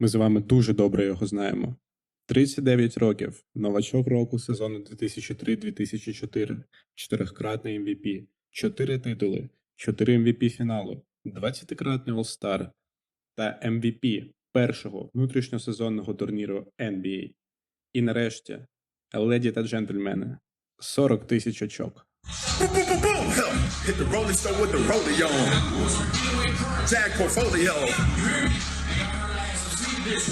Ми з вами дуже добре його знаємо. 39 років, новачок року сезону 2003-2004, чотирикратний MVP, 4 титули, 4 MVP фіналу, 20-кратний All-Star та MVP першого внутрішньосезонного турніру NBA. І нарешті, леді та джентльмени, 40 тисяч очок. Hit the rolling stone with the rollie on. Jag portfolio.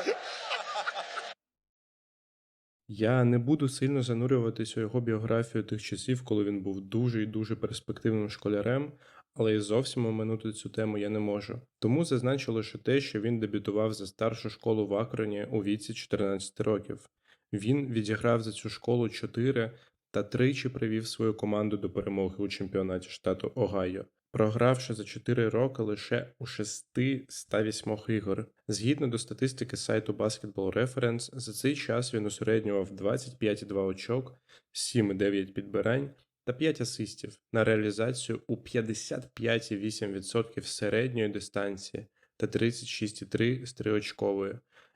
Я не буду сильно занурюватись у його біографію тих часів, коли він був дуже і дуже перспективним школярем, але і зовсім оминути цю тему я не можу. Тому зазначу лише те, що він дебютував за старшу школу в Акроні у віці 14 років. Він відіграв за цю школу 4 та тричі привів свою команду до перемоги у чемпіонаті штату Огайо, програвши за 4 роки лише у 6 з 108 ігор. Згідно до статистики сайту Basketball Reference, за цей час він усереднював 25,2 очок, 7,9 підбирань та 5 асистів на реалізацію у 55,8% середньої дистанції та 36,3 з триочкової,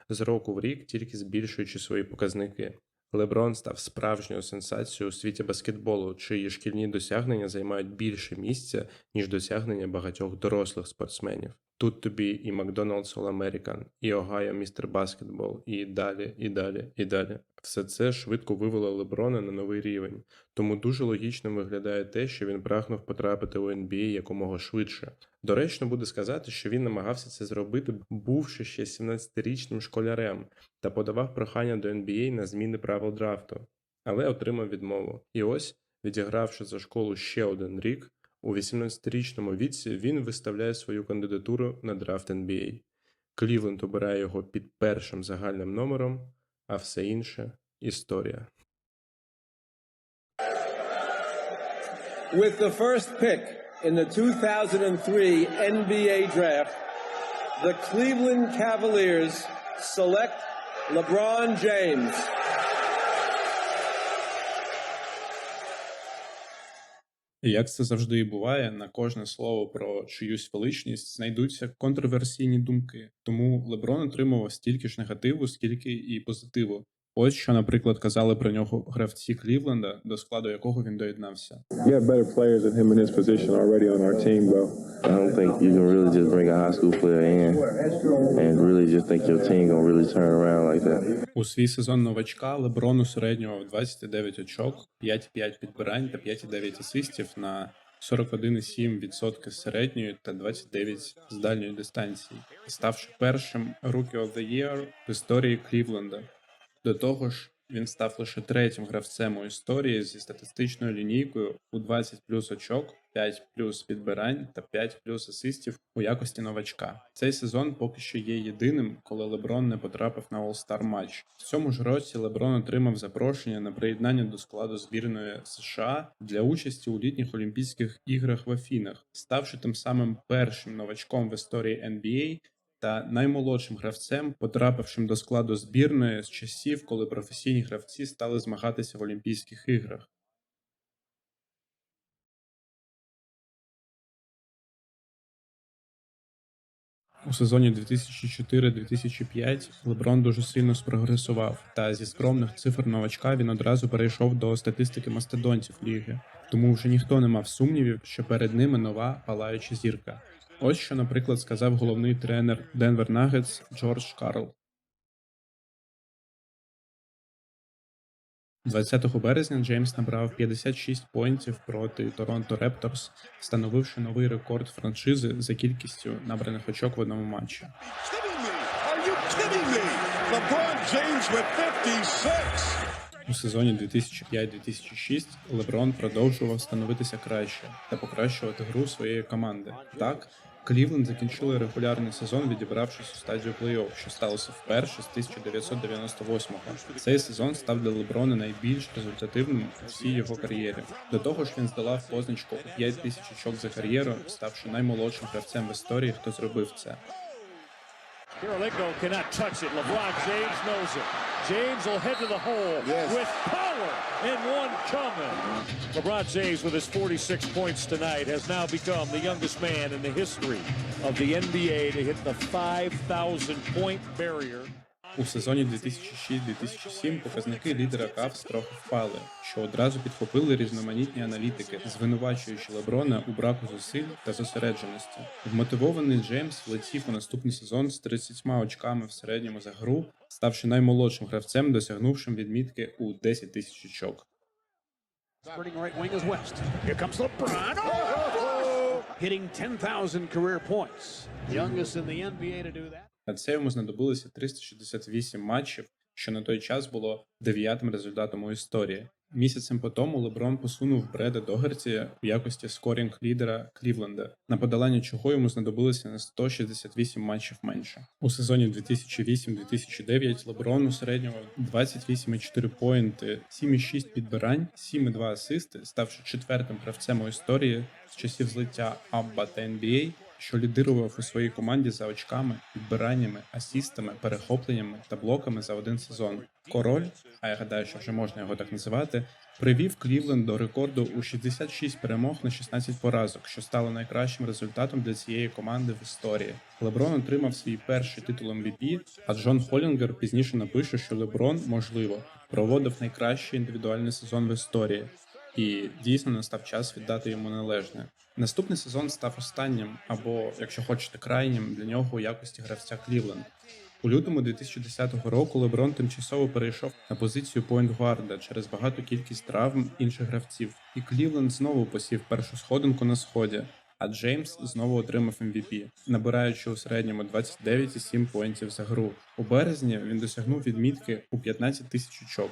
з року в рік тільки збільшуючи свої показники. Леброн став справжньою сенсацією у світі баскетболу, чиї шкільні досягнення займають більше місця, ніж досягнення багатьох дорослих спортсменів. Тут тобі і Макдоналдс All American, і Огайо Містер Баскетбол, і далі, і далі, і далі. Все це швидко вивело Леброна на новий рівень, тому дуже логічним виглядає те, що він прагнув потрапити у NBA якомога швидше. Доречно буде сказати, що він намагався це зробити, бувши ще 17-річним школярем, та подавав прохання до NBA на зміни правил драфту, але отримав відмову. І ось, відігравши за школу ще один рік, у 18-річному віці він виставляє свою кандидатуру на драфт NBA. Клівленд обирає його під першим загальним номером, а все інше історія. With the first pick in the 2003 NBA draft, the Cleveland Cavaliers select LeBron James. Як це завжди і буває, на кожне слово про чиюсь величність знайдуться контроверсійні думки. Тому Леброн отримував стільки ж негативу, скільки і позитиву. Ось що, наприклад, казали про нього гравці Клівленда, до складу якого він доєднався. Have better players than him in this position already on our team, bro. I don't think you can really just bring a high school player in and really just think your team gonna really turn around like that. У свій сезон новачка Леброн усереднював 29 очок, 5,5 підбирань та 5,9 асистів на 41,7% з середньої та 29 з дальньої дистанції, ставши першим Rookie of the Year в історії Клівленда. До того ж, він став лише третім гравцем у історії зі статистичною лінійкою у 20 плюс очок, 5 плюс підбирань та 5 плюс асистів у якості новачка. Цей сезон поки що є єдиним, коли Леброн не потрапив на All-Star матч. В цьому ж році Леброн отримав запрошення на приєднання до складу збірної США для участі у літніх Олімпійських іграх в Афінах, ставши тим самим першим новачком в історії NBA та наймолодшим гравцем, потрапившим до складу збірної з часів, коли професійні гравці стали змагатися в Олімпійських іграх. У сезоні 2004-2005 Леброн дуже сильно спрогресував, та зі скромних цифр новачка він одразу перейшов до статистики мастодонтів ліги. Тому вже ніхто не мав сумнівів, що перед ними нова палаюча зірка. Ось що, наприклад, сказав головний тренер Денвер Нагетс Джордж Карл. 20 березня Джеймс набрав 56 поінтів проти Торонто Репторс, встановивши новий рекорд франшизи за кількістю набраних очок в одному матчі. LeBron James with 56. У сезоні 2005-2006 Леброн продовжував становитися краще та покращувати гру своєї команди. Так, Клівленд закінчили регулярний сезон, відібравшись у стадію плей-офф, що сталося вперше з 1998-го. Цей сезон став для Леброна найбільш результативним у всій його кар'єрі. До того ж, він здолав позначку у 5 тисяч очок за кар'єру, ставши наймолодшим гравцем в історії, хто зробив це. Karolinko cannot touch it. LeBron James knows it. James will head to the hole with power and one coming. LeBron James, with his 46 points tonight, has now become the youngest man in the history of the NBA to hit the 5,000 point barrier. У сезоні 2006-2007 показники лідера Кавс трохи впали, що одразу підхопили різноманітні аналітики, звинувачуючи Леброна у браку зусиль та зосередженості. Вмотивований Джеймс влетів у наступний сезон з 30 очками в середньому за гру, ставши наймолодшим гравцем, досягнувшим відмітки у 10 тисяч очок. Oh! Hitting 10,000 career points. Youngest in the NBA to do that. На це йому знадобилося 368 матчів, що на той час було дев'ятим результатом у історії. Місяцем по тому Леброн посунув Бреда Догерті в якості скорінг лідера Клівленда, на подолання чого йому знадобилося на 168 матчів менше. У сезоні 2008-2009 Леброн у середньому 28,4 поінти, 7,6 підбирань, 7,2 асисти, ставши четвертим гравцем у історії з часів злиття Абба та NBA, що лідирував у своїй команді за очками, підбираннями, асістами, перехопленнями та блоками за один сезон. Король, а я гадаю, що вже можна його так називати, привів Клівленд до рекорду у 66 перемог на 16 поразок, що стало найкращим результатом для цієї команди в історії. Леброн отримав свій перший титул MVP, а Джон Холінгер пізніше напише, що Леброн, можливо, проводив найкращий індивідуальний сезон в історії. І дійсно настав час віддати йому належне. Наступний сезон став останнім, або, якщо хочете, крайнім для нього у якості гравця Клівленд. У лютому 2010 року Леброн тимчасово перейшов на позицію поінтгварда через багату кількість травм інших гравців, і Клівленд знову посів першу сходинку на сході. А Джеймс знову отримав MVP, набираючи у середньому 29,7 поінтів за гру. У березні він досягнув відмітки у 15 тисяч очок.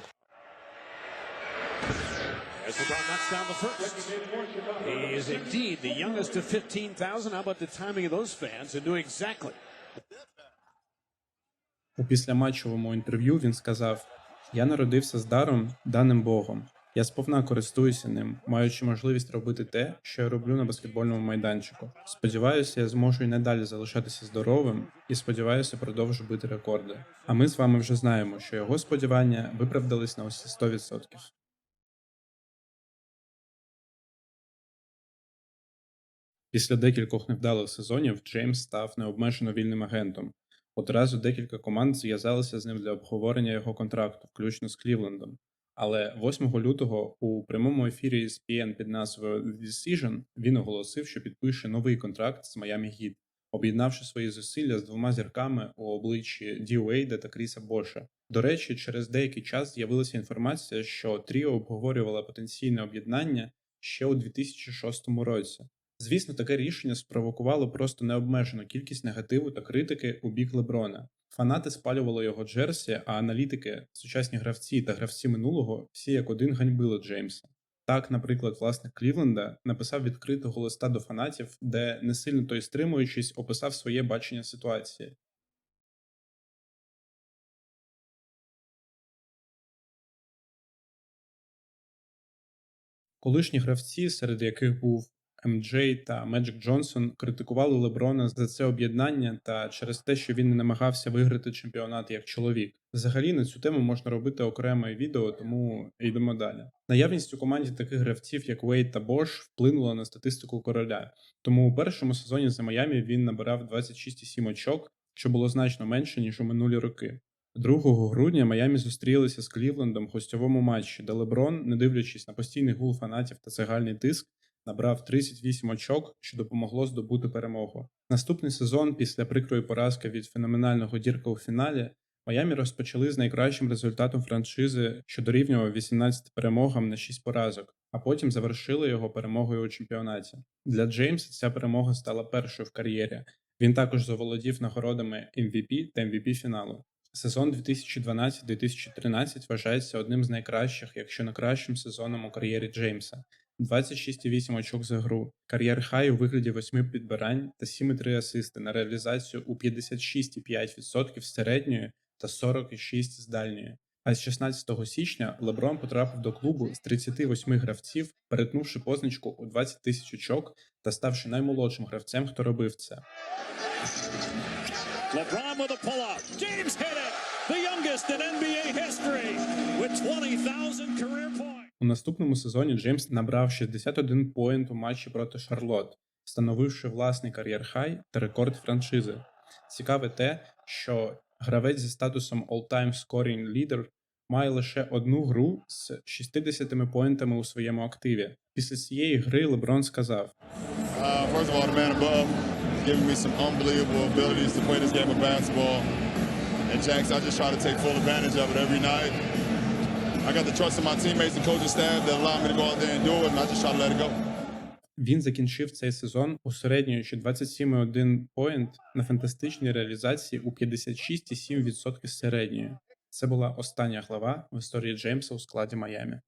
LeBron knocks down the first. He is indeed the youngest of 15,000. How about the timing of those fans and doing exactly У післяматчевому інтерв'ю він сказав: Я народився з даром, даним Богом. Я сповна користуюся ним, маючи можливість робити те, що я роблю на баскетбольному майданчику. Сподіваюся, я зможу і надалі залишатися здоровим і сподіваюся, продовжу бити рекорди. А ми з вами вже знаємо, що його сподівання виправдались на усі 100%. Після декількох невдалих сезонів Джеймс став необмежено вільним агентом. Одразу декілька команд зв'язалися з ним для обговорення його контракту, включно з Клівлендом. Але 8 лютого у прямому ефірі ESPN під назвою The Decision він оголосив, що підпише новий контракт з Miami Heat, об'єднавши свої зусилля з двома зірками у обличчі Ді Уейда та Кріса Боша. До речі, через деякий час з'явилася інформація, що Тріо обговорювало потенційне об'єднання ще у 2006 році. Звісно, таке рішення спровокувало просто необмежену кількість негативу та критики у бік Леброна. Фанати спалювали його джерсі, а аналітики, сучасні гравці та гравці минулого всі як один ганьбили Джеймса. Так, наприклад, власник Клівленда написав відкритого листа до фанатів, де, не сильно той стримуючись, описав своє бачення ситуації. Колишні гравці, серед яких був МД та Меджик Джонсон, критикували Леброна за це об'єднання та через те, що він не намагався виграти чемпіонат як чоловік. Взагалі на цю тему можна робити окреме відео, тому йдемо далі. Наявність у команді таких гравців, як Вейт та Бош, вплинула на статистику короля. Тому у першому сезоні за Майамі він набирав 26,7 очок, що було значно менше ніж у минулі роки. 2 грудня Майамі зустрілися з Клівлендом в гостьовому матчі, де Леброн, не дивлячись на постійний гул фанатів та загальний тиск, набрав 38 очок, що допомогло здобути перемогу. Наступний сезон, після прикрої поразки від феноменального дірка у фіналі, Майамі розпочали з найкращим результатом франшизи, що дорівнював 18 перемогам на 6 поразок, а потім завершили його перемогою у чемпіонаті. Для Джеймса ця перемога стала першою в кар'єрі. Він також заволодів нагородами MVP та MVP фіналу. Сезон 2012-2013 вважається одним з найкращих, якщо не кращим сезоном у кар'єрі Джеймса. 26,8 очок за гру, кар'єр хай у вигляді 8 підбирань та 7,3 асисти на реалізацію у 56,5% з середньої та 46 з дальньої. А з 16 січня Леброн потрапив до клубу з 38 гравців, перетнувши позначку у 20 тисяч очок та ставши наймолодшим гравцем, хто робив це. LeBron with a pull-up. James hit it. The youngest. NBA history with 20,000 career points. У наступному сезоні Джеймс набрав 61 поінт у матчі проти Шарлот, встановивши власний кар'єр-хай та рекорд франшизи. Цікаве те, що гравець зі статусом All-Time Scoring Leader має лише одну гру з 60 поінтами у своєму активі. Після цієї гри Леброн сказав: Uh, Jax, I just try to take full advantage of it every night. I got the trust of my teammates and coaching staff that allow me to go out there and do it, and I just try to let it go. Він закінчив цей сезон усереднюючи 27,1 поінт на фантастичній реалізації у 56,7% середньої. Це була остання глава в історії Джеймса у складі Майамі.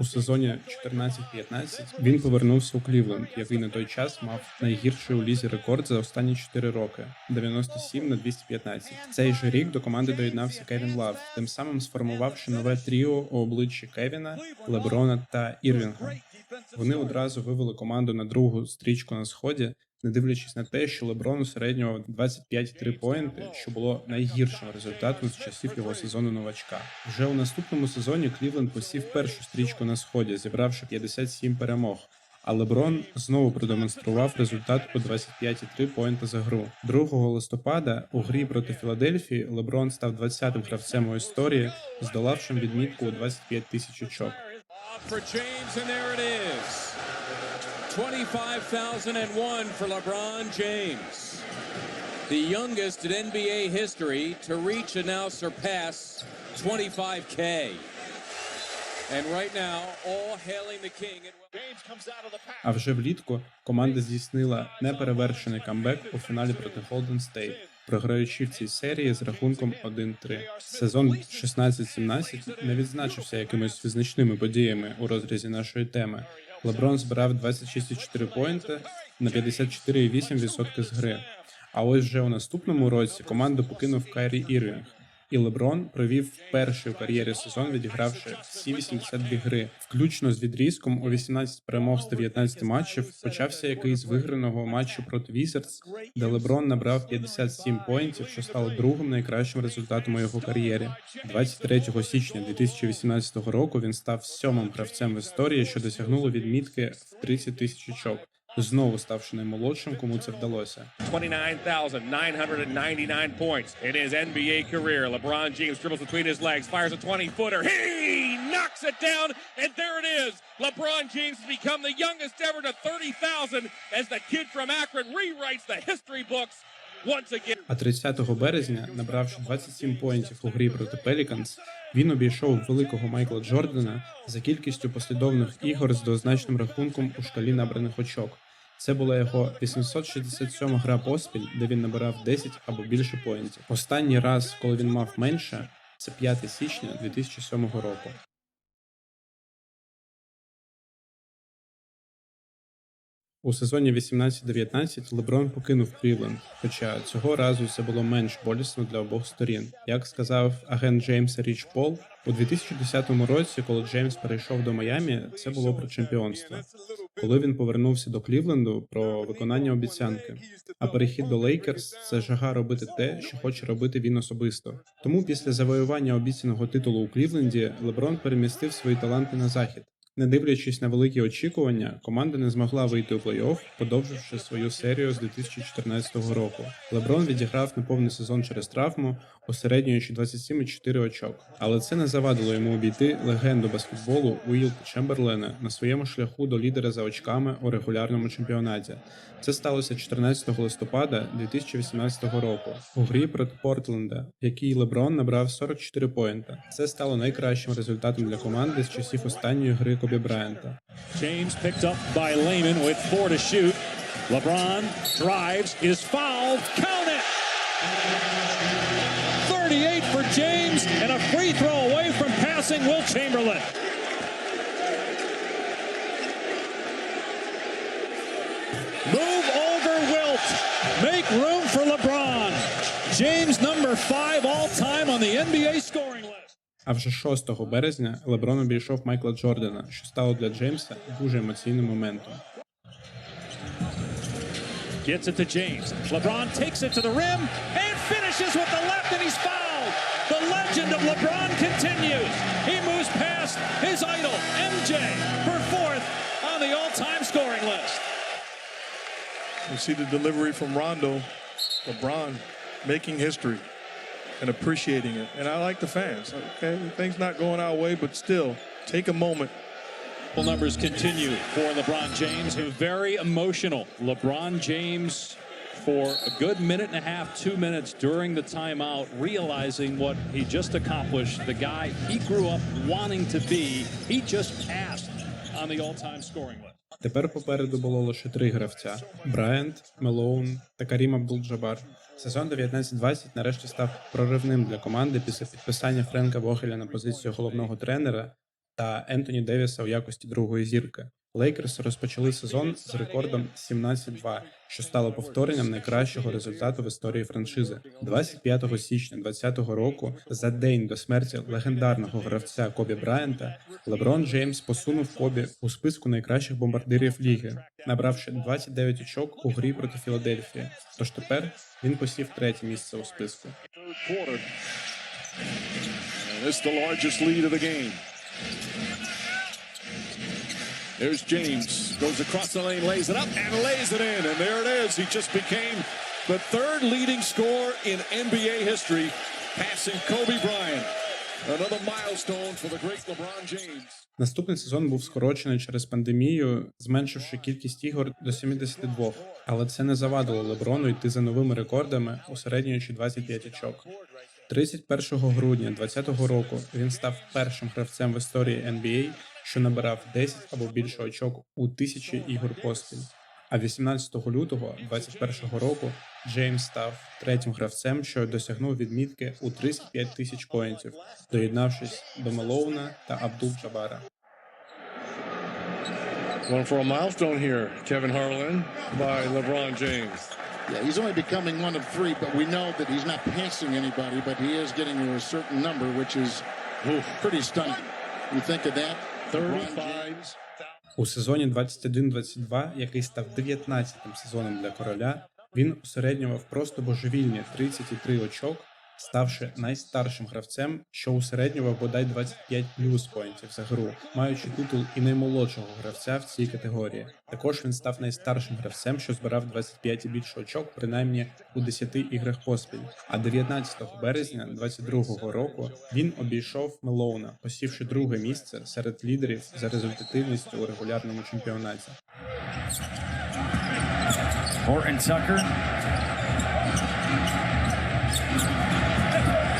У сезоні 14-15 він повернувся у Клівленд, який на той час мав найгірший у лізі рекорд за останні 4 роки 97 на 215. В цей же рік до команди доєднався Кевін Лав, тим самим сформувавши нове тріо у обличчі Кевіна, Леброна та Ірвінга. Вони одразу вивели команду на другу стрічку на сході, не дивлячись на те, що Леброн усередньо 25,3 поінти, що було найгіршим результатом з часів його сезону новачка. Вже у наступному сезоні Клівленд посів першу стрічку на сході, зібравши 57 перемог. А Леброн знову продемонстрував результат у 25,3 поінта за гру. 2 листопада у грі проти Філадельфії Леброн став 20-тим гравцем у історії, здолавшим відмітку у 25 тисяч очок. For James, and there it is. 25,001 for LeBron James. The youngest in NBA history to reach and now surpass 25K. And right now, all hailing the king. А вже влітку команда здійснила неперевершений камбек у фіналі проти Голден Стейт, програючи в цій серії з рахунком 1-3. Сезон 16-17 не відзначився якимись визначними подіями у розрізі нашої теми. Леброн збирав 26,4 поінти на 54,8% з гри. А ось вже у наступному році команду покинув Кайрі Ірвінг. І Леброн провів перший у кар'єрі сезон, відігравши всі 82 гри, включно з відрізком у 18 перемог з 19 матчів. Почався якийсь з виграного матчу проти Візерс, де Леброн набрав 57 поінтів, що стало другим найкращим результатом у його кар'єрі. 23 січня 2018 року він став сьомим гравцем в історії, що досягнуло відмітки в 30 тисяч очок. Знову ставши наймолодшим, кому це вдалося. 29,999 points in his NBA career. LeBron James dribbles between his legs, fires a 20 footer. He knocks it down, and there it is. LeBron James has become the youngest ever to 30,000 as the kid from Akron rewrites the history books once again. А 30 березня, набравши 27 поінтів у грі проти Пеліканс, він обійшов великого Майкла Джордана за кількістю послідовних ігор з двозначним рахунком у шкалі набраних очок. Це була його 867 гра поспіль, де він набирав 10 або більше поінтів. Останній раз, коли він мав менше, це 5 січня 2007 року. У сезоні 18-19 Леброн покинув Клівленд, хоча цього разу це було менш болісно для обох сторін. Як сказав агент Джеймса Річ Пол, у 2010 році, коли Джеймс перейшов до Майамі, це було про чемпіонство. Коли він повернувся до Клівленду про виконання обіцянки. А перехід до Лейкерс це жага робити те, що хоче робити він особисто. Тому після завоювання обіцяного титулу у Клівленді Леброн перемістив свої таланти на захід. Не дивлячись на великі очікування, команда не змогла вийти у плей-офф, подовживши свою серію з 2014 року. Леброн відіграв неповний сезон через травму, усереднюючи 27,4 очок. Але це не завадило йому обійти легенду баскетболу Уілта Чемберлена на своєму шляху до лідера за очками у регулярному чемпіонаті. Це сталося 14 листопада 2018 року у грі проти Портленда, в якій Леброн набрав 44 поінта. Це стало найкращим результатом для команди з часів останньої гри Кобі Брайанта. James picked up by Lehman with drives, is fouled. Count it! passing Will Chamberlain. Move over Wilt. Make room for LeBron. James number five all time on the NBA scoring list. А вже 6 березня Леброн обійшов Майкла Джордана, що стало для Джеймса дуже емоційним моментом. Gets it to James. LeBron takes it to the rim and finishes with the left, and he's fouled. The legend of LeBron continues. He past his idol, MJ, for fourth on the all-time scoring list. You see the delivery from Rondo, LeBron making history and appreciating it. And I like the fans. Okay, things not going our way, but still, take a moment. Numbers continue for LeBron James. Very emotional. LeBron James for a good minute and a half, two minutes during the timeout, realizing what he just accomplished. The guy he grew up wanting to be, he just passed on the all-time scoring list. Тепер попереду було лише три гравця: Брайант, Мелоун та Карім Абдул-Джабар. Сезон 19-20 нарешті став проривним для команди після підписання Френка Вогеля на позицію головного тренера та Ентоні Девіса у якості другої зірки. Лейкерс розпочали сезон з рекордом 17-2, що стало повторенням найкращого результату в історії франшизи. 25 січня 2020 року, за день до смерті легендарного гравця Кобі Брайанта, Леброн Джеймс посунув Кобі у списку найкращих бомбардирів ліги, набравши 29 очок у грі проти Філадельфії. Тож тепер він посів третє місце у списку. And the largest lead of the game. There's James. Goes across the lane, lays it up, and lays it in. And there it is. He just became the third leading scorer in NBA history, passing Kobe Bryant. Another milestone for the great LeBron James. Наступний сезон був скорочений через пандемію, зменшивши кількість ігор до 72, але це не завадило Леброну йти за новими рекордами, усереднюючи 25 очок. 31 грудня 2020 року він став першим гравцем в історії NBA, що набирав 10 або більше очок у тисячі ігор поспіль. А 18 лютого 2021 року Джеймс став третім гравцем, що досягнув відмітки у 35 тисяч поінтів, доєднавшись до Мелоуна та Абдул-Джабара. Going for a milestone here, Kevin Harlan by LeBron James. Yeah, he's only becoming one of three, but we know that he's not passing anybody, but he is getting to a certain number, which is pretty stunning. You think of that? 35. У сезоні 21-22, який став 19-тим сезоном для короля, він усереднював просто божевільні 33 очок, ставши найстаршим гравцем, що усереднював бодай 25 плюс поінтів за гру, маючи титул і наймолодшого гравця в цій категорії. Також він став найстаршим гравцем, що збирав 25 і більше очок, принаймні у 10 іграх поспіль. А 19 березня 22 року він обійшов Мелоуна, посівши друге місце серед лідерів за результативністю у регулярному чемпіонаті. Horton Tucker.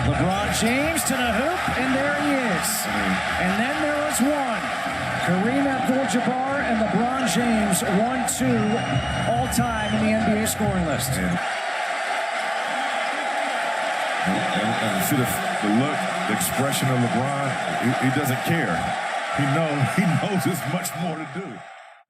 LeBron James to the hoop, and there he is. And then there was one. Kareem Abdul-Jabbar and LeBron James, one, two, all time in the NBA scoring list. And, and you see the, the look, the expression of LeBron. He, he doesn't care. He knows. He knows there's much more to do.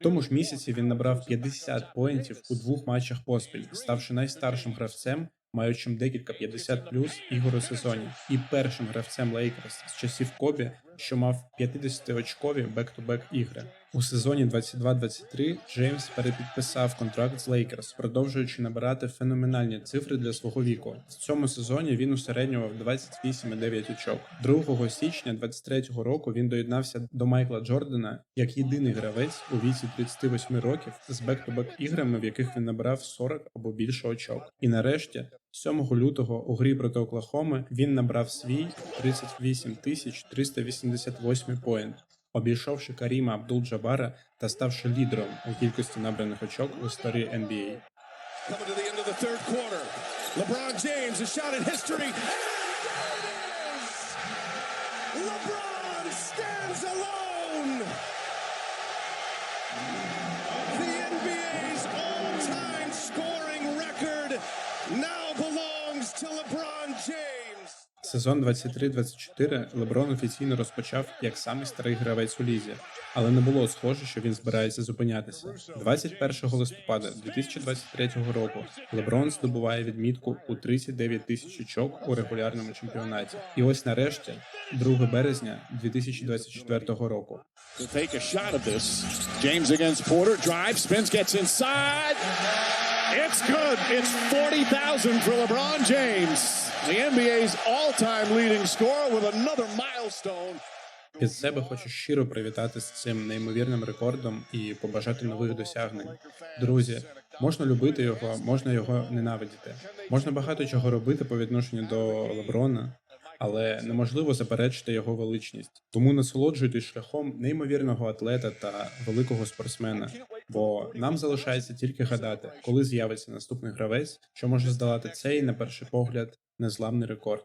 Тому ж місяці він набрав 50 поінтів у двох матчах поспіль, ставши найстаршим гравцем, маючим декілька 50 плюс ігор у сезоні, і першим гравцем Лейкерс з часів Кобі, що мав 50-очкові бек-ту-бек ігри. У сезоні 22-23 Джеймс перепідписав контракт з Лейкерс, продовжуючи набирати феноменальні цифри для свого віку. В цьому сезоні він усереднював 28,9 очок. 2 січня 23-го року він доєднався до Майкла Джордана як єдиний гравець у віці 38 років з бек-то-бек іграми, в яких він набрав 40 або більше очок. І нарешті 7 лютого у грі проти Оклахоми він набрав свій 38 тисяч 388 поінт, обійшовши Каріма Абдул-Джабара та ставши лідером у кількості набраних очок в історії NBA. Coming to the Сезон 23-24 Леброн офіційно розпочав як самий старий гравець у лізі, але не було схоже, що він збирається зупинятися. 21 листопада 2023 року Леброн здобуває відмітку у 39 тисяч очок у регулярному чемпіонаті. І ось нарешті, 2 березня 2024 року. It's good. It's 40,000 for LeBron James, the NBA's all-time leading scorer with another milestone. Від себе хочу щиро привітати з цим неймовірним рекордом і побажати нових досягнень. Друзі, можна любити його, можна його ненавидіти. Можна багато чого робити по відношенню до Леброна, але неможливо заперечити його величність. Тому насолоджуйтесь шляхом неймовірного атлета та великого спортсмена. Бо нам залишається тільки гадати, коли з'явиться наступний гравець, що може здолати цей, на перший погляд, незламний рекорд.